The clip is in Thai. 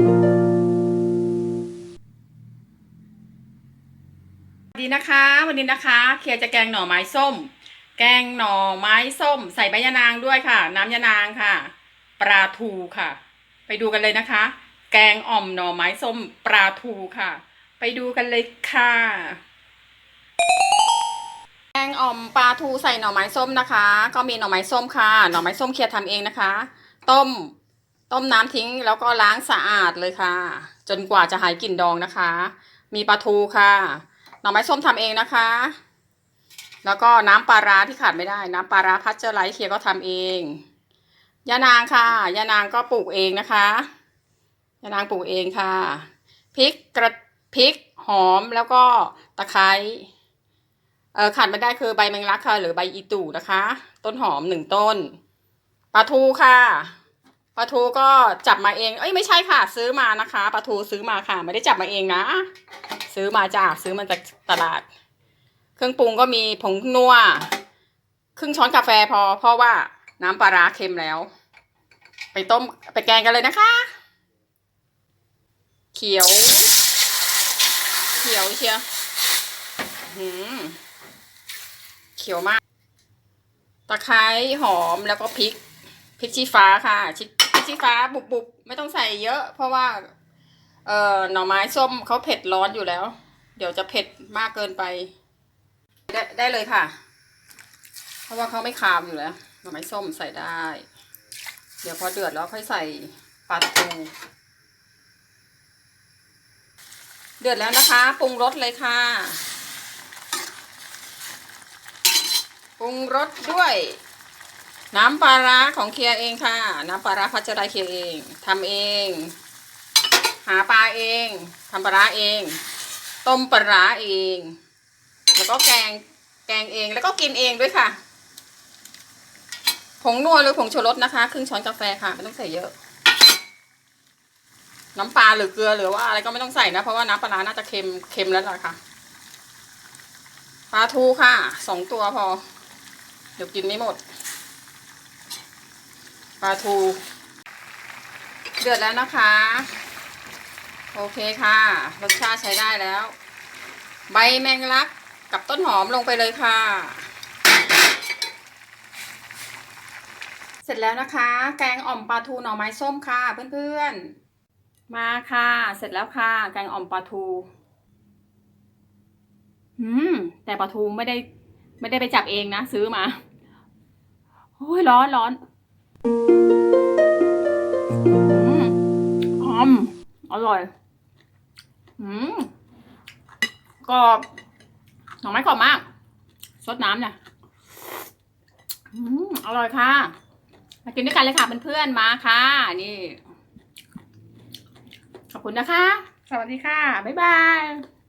สวัสดีนะคะ วันนี้นะคะ เคลียร์จะแกงหน่อไม้ส้ม แกงหน่อไม้ส้ม ใส่ใบยะนางด้วยค่ะ น้ำยะนางค่ะ ปลาทูค่ะ ไปดูกันเลยนะคะ แกงอ่อมหน่อไม้ส้มปลาทูค่ะ ไปดูกันเลยค่ะ แกงอ่อมปลาทูใส่หน่อไม้ส้มนะคะ ก็มีหน่อไม้ส้มค่ะ หน่อไม้ส้มเคลียร์ทำเองนะคะ ต้ม ต้มน้ำทิ้งแล้วก็ล้างสะอาดเลยค่ะ จนกว่าจะหายกลิ่นดองนะคะ มีปลาทูค่ะ หน่อไม้ส้มทำเองนะคะ แล้วก็น้ำปลาร้าที่ขาดไม่ได้ น้ำปลาร้าพัชเจอร์ไลท์เคียก็ทำเองยานางค่ะยานางก็ปลูกเองนะคะยานางปลูกเองค่ะพริกกระพริกหอมแล้วก็ตะไคร้เออขาดไม่ได้คือใบแมงลักค่ะ หรือใบอีตู่นะคะ ต้นหอมหนึ่งต้นปลาทูค่ะ ปลาทูก็จับมาเอง เอ้ยไม่ใช่ค่ะ ซื้อมานะคะปลาทูซื้อมาค่ะ ไม่ได้จับมาเองนะ ซื้อมาจ้าซื้อมาจากตลาด เครื่องปรุงก็มีผงนัวครึ่งช้อนกาแฟพอ เพราะว่าน้ำปลาร้าเค็มแล้ว ไปต้มไปแกงกันเลยนะคะ เขียว เขียวเชียวหืมเขียวมาก ตะไคร้หอมแล้วก็พริกพริกชี้ฟ้าค่ะชิพริก ชี้ฟ้าบุบๆไม่ต้องใส่เยอะ เพราะว่า เอ่อหน่อไม้ส้มเขาเผ็ดร้อนอยู่แล้ว เดี๋ยวจะเผ็ดมากเกินไป ได้ได้เลยค่ะ เพราะว่าเขาไม่คามอยู่แล้วหน่อไม้ส้มใส่ได้ เดี๋ยวพอเดือดแล้วค่อยใส่ปลาทูเดือดแล้วนะคะปรุงรสเลยค่ะปรุงรสด้วย น้ำปลาร้าของเคียร์เองค่ะ น้ำปลาร้าพัชรายเคียร์เองทำเอง หาปลาเองทำปลาร้าเอง ต้มปลาร้าเอง แล้วก็แกงแกงเองแล้วก็กินเองด้วยค่ะ ผงนัวหรือผงชูรสนะคะครึ่งช้อนกาแฟค่ะไม่ต้องใส่เยอะ น้ำปลาหรือเกลือหรือว่าอะไรก็ไม่ต้องใส่นะเพราะว่าน้ำปลาร้าน่าจะเค็มเค็มแล้วล่ะค่ะปลาทูค่ะสองตัวพอเดี๋ยวกินไม่หมด ปลาทู เดือดแล้วนะคะ โอเคค่ะ รสชาติใช้ได้แล้ว ใบแมงลักกับต้นหอมลงไปเลยค่ะ เสร็จแล้วนะคะ แกงอ่อมปลาทูหน่อไม้ส้มค่ะเพื่อนๆ มาค่ะ เสร็จแล้วค่ะ แกงอ่อมปลาทู อืม แต่ปลาทูไม่ได้ ไม่ได้ไปจับเองนะ ซื้อมาโอ้ยร้อนร้อน ร่อย อืมกรอบหน่อไม้กรอบมากซดน้ำเนี่ยอืมอร่อยค่ะ มากินด้วยกันเลยค่ะเพื่อนๆมาค่ะ นี่ ขอบคุณนะคะ สวัสดีค่ะ บ๊ายบาย